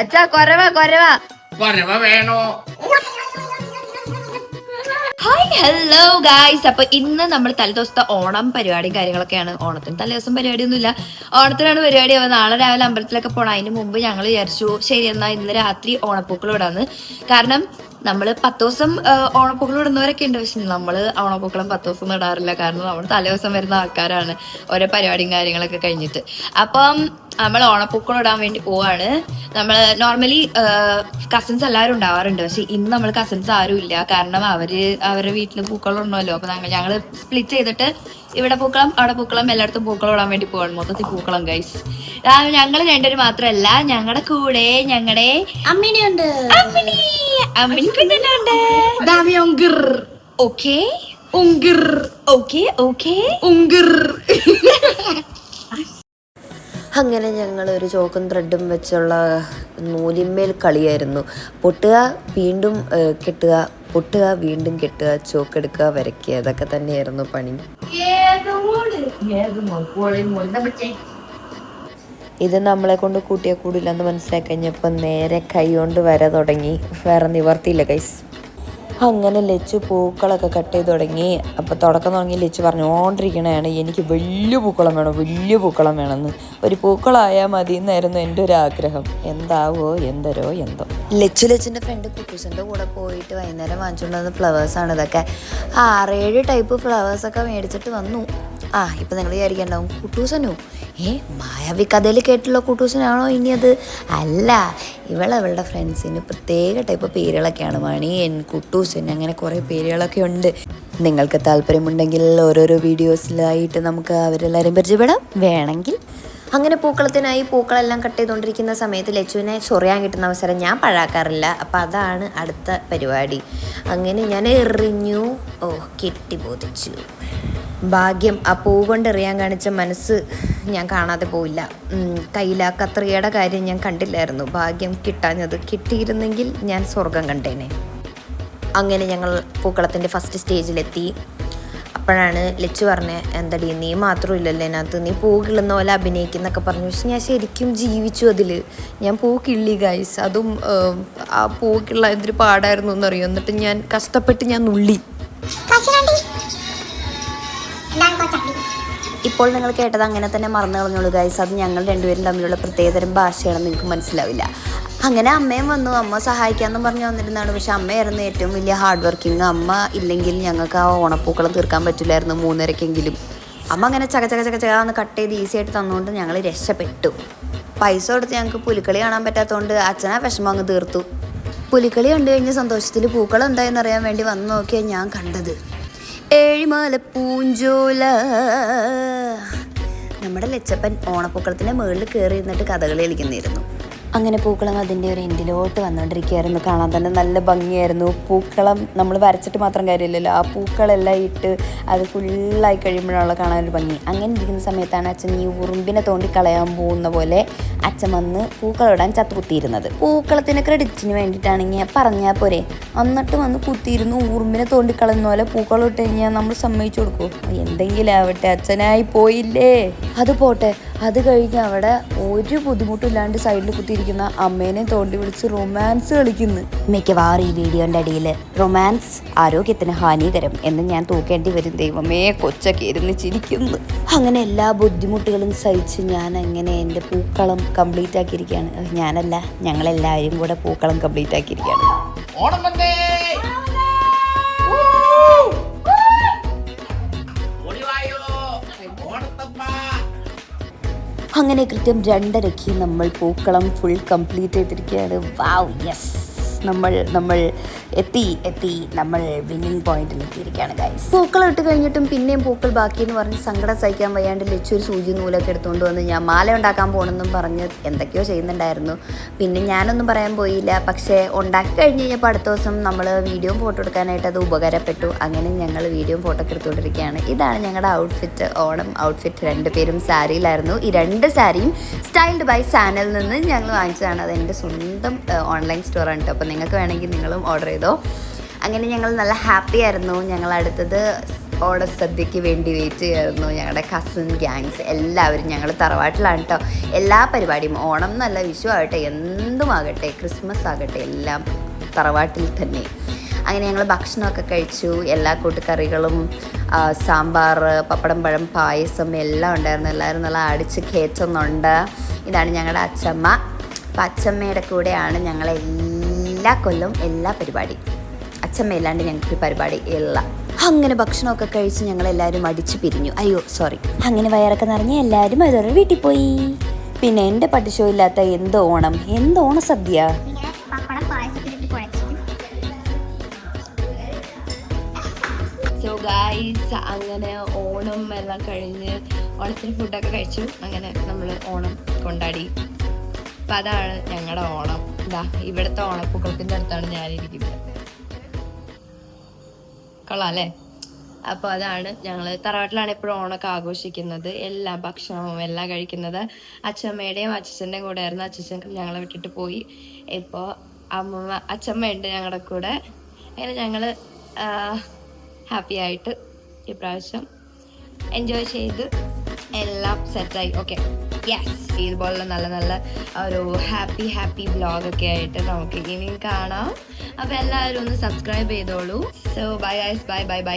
അച്ഛാ കൊരവ കൊരവ. കൊരവ വേണോ? Hi hello guys അപ്പൊ ഇന്ന് നമ്മൾ തലേദിവസത്തെ ഓണം പരിപാടിയും കാര്യങ്ങളൊക്കെയാണ്. ഓണത്തിന് തലേദിവസം പരിപാടിയൊന്നുമില്ല. ഓണത്തിനാണ് പരിപാടി. അപ്പൊ നാളെ രാവിലെ അമ്പലത്തിലൊക്കെ പോകണം അതിന് മുമ്പ് ഞങ്ങൾ വിചാരിച്ചു ശരി എന്നാ ഇന്ന് രാത്രി ഓണപ്പൂക്കൾ ഇടാന്ന്. കാരണം നമ്മൾ പത്ത് ദിവസം ഓണപ്പൂക്കളം ഇടുന്നവരൊക്കെ ഉണ്ട്. പക്ഷെ നമ്മൾ ഓണപ്പൂക്കളം പത്ത് ദിവസം ഇടാറില്ല. കാരണം നമ്മൾ തലേദിവസം വരുന്ന ആൾക്കാരാണ് ഓരോ പരിപാടിയും കാര്യങ്ങളൊക്കെ കഴിഞ്ഞിട്ട്. അപ്പം നമ്മൾ ഓണപ്പൂക്കളം ഇടാൻ വേണ്ടി പോവാണ്. നമ്മൾ നോർമലി കസിൻസ് എല്ലാവരും ഉണ്ടാവാറുണ്ട്. പക്ഷെ ഇന്ന് നമ്മൾ കസിൻസ് ആരും ഇല്ല. കാരണം അവർ അവരുടെ വീട്ടിൽ പൂക്കളം ഉണ്ടല്ലോ അപ്പൊ ഞങ്ങൾ ഞങ്ങൾ സ്പ്ലിറ്റ് ചെയ്തിട്ട് ഇവിടെ പൂക്കളം അവിടെ പൂക്കളം എല്ലായിടത്തും പൂക്കളം ഇടാൻ വേണ്ടി പോവാണ്. മൊത്തത്തിൽ പൂക്കളം ഗൈസ് ഞങ്ങൾ രണ്ടുപേരും മാത്രമല്ല ഞങ്ങളുടെ കൂടെ ഞങ്ങളുടെ അമ്മിനിയുണ്ട് അമ്മിണി. അമ്മിണി കുഞ്ഞിനുണ്ട് ദാമിയൊങ്കിർ ഓക്കെ ഉങ്കിർ. ഓക്കെ ഓക്കെ ഉങ്കിർ. അങ്ങനെ ഞങ്ങൾ ഒരു ചോക്കും ത്രെഡും വെച്ചുള്ള നൂലിന്മേൽ കളിയായിരുന്നു. പൊട്ടുക വീണ്ടും കെട്ടുക പൊട്ടുക വീണ്ടും കെട്ടുക ചോക്കെടുക്കുക വരയ്ക്കുക ഇതൊക്കെ തന്നെയായിരുന്നു പണി. ഇത് നമ്മളെ കൊണ്ട് കൂട്ടിയ കൂടില്ലെന്ന് മനസ്സിലാക്കി കഴിഞ്ഞപ്പോൾ നേരെ കൈ കൊണ്ട് വര തുടങ്ങി. വേറെ നിവർത്തിയില്ല കൈസ് അങ്ങനെ ലച്ച് പൂക്കളൊക്കെ കട്ട് ചെയ്ത് തുടങ്ങി. അപ്പോൾ തുടക്കം തുടങ്ങി ലച്ച് പറഞ്ഞുകൊണ്ടിരിക്കണതാണ് എനിക്ക് വലിയ പൂക്കളം വേണം വലിയ പൂക്കളം വേണമെന്ന്. ഒരു പൂക്കളായാൽ മതി എന്നായിരുന്നു എന്റെ ഒരു ആഗ്രഹം. എന്താവോ എന്തരോ എന്തോ. ലച്ചു ലച്ചിന്റെ ഫ്രണ്ട് കുട്ടീസിന്റെ കൂടെ പോയിട്ട് വൈകുന്നേരം വാങ്ങിച്ചുകൊണ്ട് വന്ന ഫ്ലവേഴ്സാണ് ഇതൊക്കെ. ആറേഴ് ടൈപ്പ് ഫ്ലവേഴ്സൊക്കെ മേടിച്ചിട്ട് വന്നു. ആ ഇപ്പം നിങ്ങൾ വിചാരിക്കണ്ടാവും. കുട്ടൂസനോ. ഏ മായാവി കഥയിൽ കേട്ടുള്ള കുട്ടൂസനാണോ ഇനി അത്? അല്ല ഇവൾ അവളുടെ ഫ്രണ്ട്സിന് പ്രത്യേക ടൈപ്പ് പേരുകളൊക്കെയാണ്. മണിയൻ കുട്ടൂസൻ അങ്ങനെ കുറേ പേരുകളൊക്കെ ഉണ്ട്. നിങ്ങൾക്ക് താല്പര്യമുണ്ടെങ്കിൽ ഓരോരോ വീഡിയോസിലായിട്ട് നമുക്ക് അവരെല്ലാവരും പരിചയപ്പെടാം. വേണമെങ്കിൽ അങ്ങനെ പൂക്കളത്തിനായി പൂക്കളെല്ലാം കട്ട് ചെയ്തുകൊണ്ടിരിക്കുന്ന സമയത്ത് ലച്ചുവിനെ ചൊറിയാൻ കിട്ടുന്ന അവസരം ഞാൻ പഴാക്കാറില്ല. അപ്പം അതാണ് അടുത്ത പരിപാടി. അങ്ങനെ ഞാൻ എറിഞ്ഞു. ഓ കെട്ടി ബോധിച്ചു. ഭാഗ്യം ആ പൂ കൊണ്ട് എറിയാൻ കാണിച്ച മനസ്സ് ഞാൻ കാണാതെ പോയില്ല. കയ്യില കത്രികയുടെ കാര്യം ഞാൻ കണ്ടില്ലായിരുന്നു. ഭാഗ്യം കിട്ടാഞ്ഞത് കിട്ടിയിരുന്നെങ്കിൽ ഞാൻ സ്വർഗം കണ്ടേനെ. അങ്ങനെ ഞങ്ങൾ പൂക്കളത്തിന്റെ ഫസ്റ്റ് സ്റ്റേജിലെത്തി അപ്പോഴാണ് ലച്ചു പറഞ്ഞത് എന്തടി നീ മാത്രമില്ലല്ലോ അതിനകത്ത് നീ പൂ പോലെ അഭിനയിക്കുന്നൊക്കെ പറഞ്ഞു. പക്ഷെ ഞാൻ ശരിക്കും ജീവിച്ചു അതിൽ ഞാൻ പൂ കിള്ളി ഗൈസ് അതും ആ പൂ കിള്ള എന്തൊരു പാടായിരുന്നു എന്നറിയോ? എന്നിട്ട് ഞാൻ കഷ്ടപ്പെട്ട് ഞാൻ നുള്ളി. ഇപ്പോൾ നിങ്ങൾ കേട്ടത് അങ്ങനെ തന്നെ മറന്നു കളഞ്ഞോളൂ ഗൈസ് അത് ഞങ്ങൾ രണ്ടുപേരും തമ്മിലുള്ള പ്രത്യേകതരം ഭാഷയാണെന്ന് നിങ്ങൾക്ക് മനസ്സിലാവില്ല. അങ്ങനെ അമ്മയും വന്നു. അമ്മ സഹായിക്കാമെന്നും പറഞ്ഞു വന്നിരുന്നതാണ്. പക്ഷെ അമ്മയായിരുന്നു ഏറ്റവും വലിയ ഹാർഡ് വർക്കിംഗ് അമ്മ ഇല്ലെങ്കിൽ ഞങ്ങൾക്ക് ആ ഓണപ്പൂക്കളം തീർക്കാൻ പറ്റില്ലായിരുന്നു മൂന്നരക്കെങ്കിലും. അമ്മ അങ്ങനെ ചക ചക ചക ചകന്ന് കട്ട് ചെയ്ത് ഈസി ആയിട്ട് തന്നുകൊണ്ട് ഞങ്ങൾ രക്ഷപ്പെട്ടു. പൈസ കൊടുത്ത് ഞങ്ങൾക്ക് പുലിക്കളി കാണാൻ പറ്റാത്തതുകൊണ്ട് അച്ഛനാ വിഷമം അങ്ങ് തീർത്തു. പുലിക്കളി കണ്ടു കഴിഞ്ഞ സന്തോഷത്തിൽ പൂക്കളം എന്തായെന്ന് അറിയാൻ വേണ്ടി വന്നു നോക്കിയാൽ ഞാൻ കണ്ടത്. ഏഴിമാല പൂഞ്ചോല നമ്മുടെ ലച്ചപ്പൻ ഓണപ്പൂക്കളത്തിന്റെ മുകളിൽ കയറി ഇരുന്നിട്ട് കഥകളി കളിക്കുന്നിരുന്നു. അങ്ങനെ പൂക്കളം അതിന്റെ ഒരു എൻഡിലോട്ട് വന്നുകൊണ്ടിരിക്കുകയായിരുന്നു കാണാൻ തന്നെ നല്ല ഭംഗിയായിരുന്നു. പൂക്കളം നമ്മൾ വരച്ചിട്ട് മാത്രം കാര്യമില്ലല്ലോ. ആ പൂക്കളെല്ലാം ഇട്ട് അത് ഫുള്ളായി കഴിയുമ്പോഴുള്ള കാണാൻ ഒരു ഭംഗി. അങ്ങനെ ഇരിക്കുന്ന സമയത്താണ് അച്ഛൻ ഈ ഉറുമ്പിനെ തോണ്ടി കളയാൻ പോകുന്ന പോലെ അച്ഛൻ വന്ന് പൂക്കളിടാൻ ചത്തുകുത്തിയിരുന്നത്. പൂക്കളത്തിന് ക്രെഡിറ്റിന് വേണ്ടിയിട്ടാണെങ്കിൽ പറഞ്ഞാൽ പോരെ. എന്നിട്ട് വന്ന് കുത്തിയിരുന്നു ഊർമ്മിനെ തോണ്ടിക്കളയുന്ന പോലെ പൂക്കളം ഇട്ട് കഴിഞ്ഞാൽ നമ്മൾ സമ്മതിച്ചു കൊടുക്കും. എന്തെങ്കിലും ആവട്ടെ അച്ഛനായി പോയില്ലേ. അത് പോട്ടെ. അത് കഴിഞ്ഞ് അവിടെ ഒരു ബുദ്ധിമുട്ടില്ലാണ്ട് സൈഡിൽ കുത്തിയിരിക്കുന്ന അമ്മേനെ തോണ്ടി വിളിച്ച് റൊമാൻസ് കളിക്കുന്നു. മിക്കവാറും ഈ വീഡിയോന്റെ അടിയിൽ റൊമാൻസ് ആരോഗ്യത്തിന് ഹാനികരം എന്ന് ഞാൻ തൂക്കേണ്ടി വരും. ദൈവമേ കൊച്ചൊക്കെ ഇരുന്ന് ചിരിക്കുന്നു. അങ്ങനെ എല്ലാ ബുദ്ധിമുട്ടുകളും സഹിച്ച് ഞാൻ അങ്ങനെ എന്റെ പൂക്കളം കംപ്ലീറ്റ് ആക്കിയിരിക്കുകയാണ്. ഞാനല്ല ഞങ്ങളെല്ലാവരും കൂടെ പൂക്കളം കംപ്ലീറ്റ് ആക്കിയിരിക്കുകയാണ്. ഓണം അങ്ങനെ കൃത്യം രണ്ടരയ്ക്ക് നമ്മൾ പൂക്കളം ഫുൾ കംപ്ലീറ്റ് ചെയ്തിരിക്കുകയാണ്. വാവ് യെസ് നമ്മൾ നമ്മൾ എത്തി എത്തി നമ്മൾ വിന്നിങ് പോയിന്റിൽ എത്തിയിരിക്കുകയാണ് ഗൈസ് പൂക്കൾ ഇട്ട് കഴിഞ്ഞിട്ടും പിന്നെയും പൂക്കൾ ബാക്കി എന്ന് പറഞ്ഞ് സങ്കടം സഹിക്കാൻ വയ്യാണ്ട് ലച്ചൊരു സൂചി നൂലൊക്കെ എടുത്തുകൊണ്ട് വന്ന് ഞാൻ മാല ഉണ്ടാക്കാൻ പോകണമെന്നും പറഞ്ഞ് എന്തൊക്കെയോ ചെയ്യുന്നുണ്ടായിരുന്നു. പിന്നെ ഞാനൊന്നും പറയാൻ പോയില്ല. പക്ഷേ ഉണ്ടാക്കി കഴിഞ്ഞ് കഴിഞ്ഞപ്പോൾ അടുത്ത ദിവസം നമ്മൾ വീഡിയോ ഫോട്ടോ എടുക്കാനായിട്ട് അത് ഉപകാരപ്പെട്ടു. അങ്ങനെ ഞങ്ങൾ വീഡിയോ ഫോട്ടോ ഒക്കെ എടുത്തുകൊണ്ടിരിക്കുകയാണ്. ഇതാണ് ഞങ്ങളുടെ ഔട്ട്ഫിറ്റ് ഓണം ഔട്ട്ഫിറ്റ് രണ്ടുപേരും സാരിയിലായിരുന്നു. ഈ രണ്ട് സാരിയും സ്റ്റൈൽഡ് ബൈ സാനലിൽ നിന്ന് ഞങ്ങൾ വാങ്ങിച്ചതാണ്. അത് എന്റെ സ്വന്തം ഓൺലൈൻ സ്റ്റോറാണ് കേട്ടോ അപ്പോൾ നിങ്ങൾക്ക് വേണമെങ്കിൽ നിങ്ങളും ഓർഡർ ചെയ്തോ. അങ്ങനെ ഞങ്ങൾ നല്ല ഹാപ്പി ആയിരുന്നു. ഞങ്ങൾ അടുത്തത് ഓണസദ്യക്ക് വേണ്ടി വെയിറ്റ് ചെയ്യായിരുന്നു. ഞങ്ങളുടെ കസിൻ ഗ്യാങ്സ് എല്ലാവരും ഞങ്ങൾ തറവാട്ടിലാണ് കേട്ടോ എല്ലാ പരിപാടിയും ഓണം എന്നല്ല വിഷു ആകട്ടെ എന്തുമാകട്ടെ ക്രിസ്മസ് ആകട്ടെ എല്ലാം തറവാട്ടിൽ തന്നെ. അങ്ങനെ ഞങ്ങൾ ഭക്ഷണമൊക്കെ കഴിച്ചു. എല്ലാ കൂട്ടുകറികളും സാമ്പാർ പപ്പടം പഴം പായസം എല്ലാം ഉണ്ടായിരുന്നു. എല്ലാവരും നല്ല അടിച്ച് കയറ്റുന്നുണ്ട് ഇതാണ് ഞങ്ങളുടെ അച്ചമ്മ. അപ്പം അച്ചമ്മയുടെ കൂടെയാണ് ഞങ്ങൾ എല്ലാ കൊല്ലവും എല്ലാ പരിപാടി അച്ഛമ്മയില്ലാണ്ട് ഞങ്ങൾക്ക് പരിപാടി ഇല്ല അങ്ങനെ ഭക്ഷണമൊക്കെ കഴിച്ച് ഞങ്ങൾ എല്ലാവരും അടിച്ചു പിരിഞ്ഞു. അയ്യോ സോറി അങ്ങനെ വയറൊക്കെ നിറഞ്ഞ് എല്ലാവരും അതോടെ വീട്ടിൽ പോയി. പിന്നെ എന്റെ പട്ടിഷോ ഇല്ലാത്ത എന്ത് ഓണം? എന്ത് ഓണ സദ്യ പപ്പടം പായസത്തിലിട്ട് കുഴച്ചു സോ അങ്ങനെ ഓണം എല്ലാം കഴിഞ്ഞ് ഓണത്തിന് ഫുഡൊക്കെ കഴിച്ചു. അങ്ങനെ നമ്മൾ ഓണം കൊണ്ടാടി. അപ്പം അതാണ് ഞങ്ങളുടെ ഓണം. ഇതാ ഇവിടുത്തെ ഓണപ്പൂക്കളത്തിന്റെ അടുത്താണ് ഞാനിരിക്കുന്നത്. കൊള്ളാം അല്ലേ? അപ്പോൾ അതാണ് ഞങ്ങൾ തറവാട്ടിലാണ് എപ്പോഴും ഓണമൊക്കെ ആഘോഷിക്കുന്നത്. എല്ലാ ഭക്ഷണവും എല്ലാം കഴിക്കുന്നത്. അച്ഛമ്മയുടെയും അച്ഛന്റെയും കൂടെ ആയിരുന്നു അച്ഛൻ ഞങ്ങളെ വിട്ടിട്ട് പോയി. ഇപ്പോ അമ്മമ്മ അച്ഛമ്മയുണ്ട് ഞങ്ങളുടെ കൂടെ. അങ്ങനെ ഞങ്ങൾ ഹാപ്പി ആയിട്ട് ഇപ്രാവശ്യം എൻജോയ് ചെയ്ത് എല്ലാം സെറ്റായി. ഓക്കെ യെസ് ഇതുപോലുള്ള നല്ല നല്ല ഒരു ഹാപ്പി ഹാപ്പി വ്ലോഗൊക്കെ ആയിട്ട് നമുക്ക് ഇനിയും കാണാം. അപ്പോൾ എല്ലാവരും ഒന്ന് സബ്സ്ക്രൈബ് ചെയ്തോളൂ. സോ ബൈ ഐസ് ബൈ ബൈ ബൈ